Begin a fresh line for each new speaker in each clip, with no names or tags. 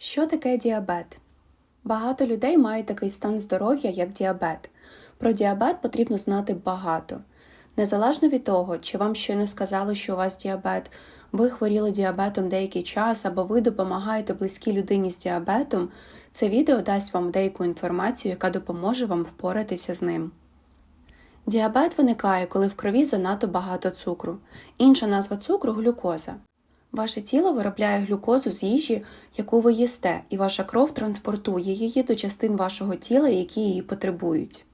Що таке діабет? Багато людей мають такий стан здоров'я, як діабет. Про діабет потрібно знати багато. Незалежно від того, чи вам щойно сказали, що у вас діабет, ви хворіли діабетом деякий час або ви допомагаєте близькій людині з діабетом, це відео дасть вам деяку інформацію, яка допоможе вам впоратися з ним. Діабет виникає, коли в крові занадто багато цукру. Інша назва цукру глюкоза. Ваше тіло виробляє глюкозу з їжі, яку ви їсте, і ваша кров транспортує її до частин вашого тіла, які її потребують.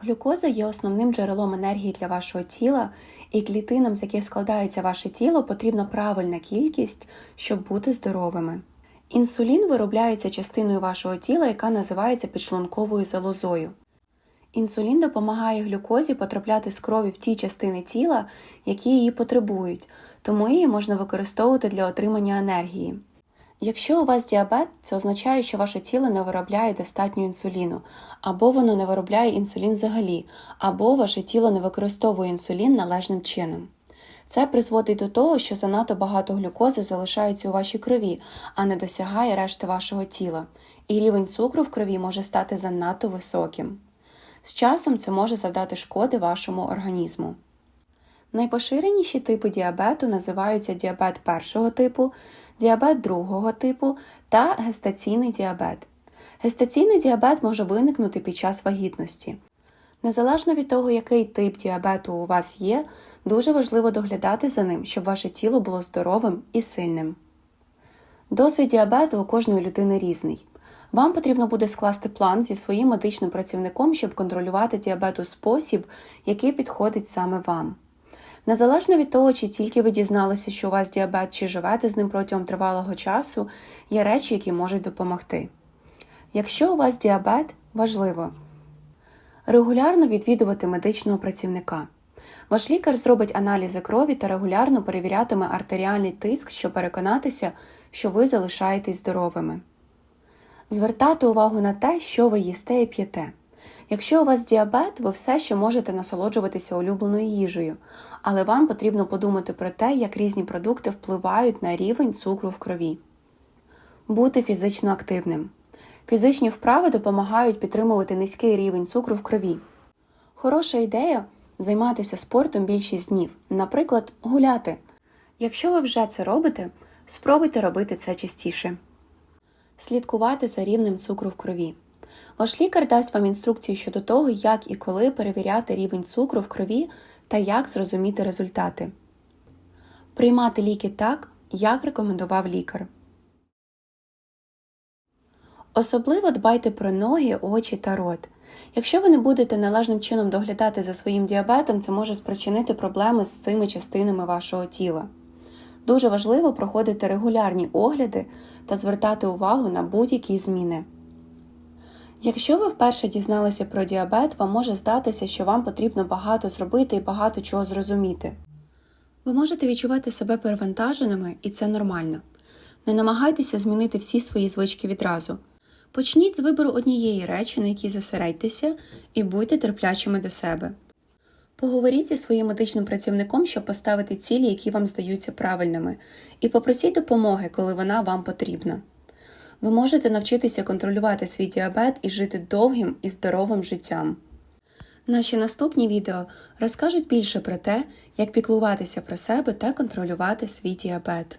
Глюкоза є основним джерелом енергії для вашого тіла, і клітинам, з яких складається ваше тіло, потрібна правильна кількість, щоб бути здоровими. Інсулін виробляється частиною вашого тіла, яка називається підшлунковою залозою. Інсулін допомагає глюкозі потрапляти з крові в ті частини тіла, які її потребують, тому її можна використовувати для отримання енергії. Якщо у вас діабет, це означає, що ваше тіло не виробляє достатньо інсуліну, або воно не виробляє інсулін взагалі, або ваше тіло не використовує інсулін належним чином. Це призводить до того, що занадто багато глюкози залишається у вашій крові, а не досягає решти вашого тіла, і рівень цукру в крові може стати занадто високим. З часом це може завдати шкоди вашому організму. Найпоширеніші типи діабету називаються діабет першого типу, діабет другого типу та гестаційний діабет. Гестаційний діабет може виникнути під час вагітності. Незалежно від того, який тип діабету у вас є, дуже важливо доглядати за ним, щоб ваше тіло було здоровим і сильним. Досвід діабету у кожної людини різний. Вам потрібно буде скласти план зі своїм медичним працівником, щоб контролювати діабет у спосіб, який підходить саме вам. Незалежно від того, чи тільки ви дізналися, що у вас діабет, чи живете з ним протягом тривалого часу, є речі, які можуть допомогти. Якщо у вас діабет, важливо регулярно відвідувати медичного працівника. Ваш лікар зробить аналізи крові та регулярно перевірятиме артеріальний тиск, щоб переконатися, що ви залишаєтесь здоровими. Звертати увагу на те, що ви їсте і п'єте. Якщо у вас діабет, ви все ще можете насолоджуватися улюбленою їжею, але вам потрібно подумати про те, як різні продукти впливають на рівень цукру в крові. Бути фізично активним. Фізичні вправи допомагають підтримувати низький рівень цукру в крові. Хороша ідея займатися спортом більшість днів, наприклад, гуляти. Якщо ви вже це робите, спробуйте робити це частіше. Слідкувати за рівнем цукру в крові. Ваш лікар дасть вам інструкцію щодо того, як і коли перевіряти рівень цукру в крові та як зрозуміти результати. Приймати ліки так, як рекомендував лікар. Особливо дбайте про ноги, очі та рот. Якщо ви не будете належним чином доглядати за своїм діабетом, це може спричинити проблеми з цими частинами вашого тіла. Дуже важливо проходити регулярні огляди та звертати увагу на будь-які зміни. Якщо ви вперше дізналися про діабет, вам може здатися, що вам потрібно багато зробити і багато чого зрозуміти. Ви можете відчувати себе перевантаженими, і це нормально. Не намагайтеся змінити всі свої звички відразу. Почніть з вибору однієї речі, на якій зосередьтеся, і будьте терплячими до себе. Поговоріть зі своїм медичним працівником, щоб поставити цілі, які вам здаються правильними, і попросіть допомоги, коли вона вам потрібна. Ви можете навчитися контролювати свій діабет і жити довгим і здоровим життям. Наші наступні відео розкажуть більше про те, як піклуватися про себе та контролювати свій діабет.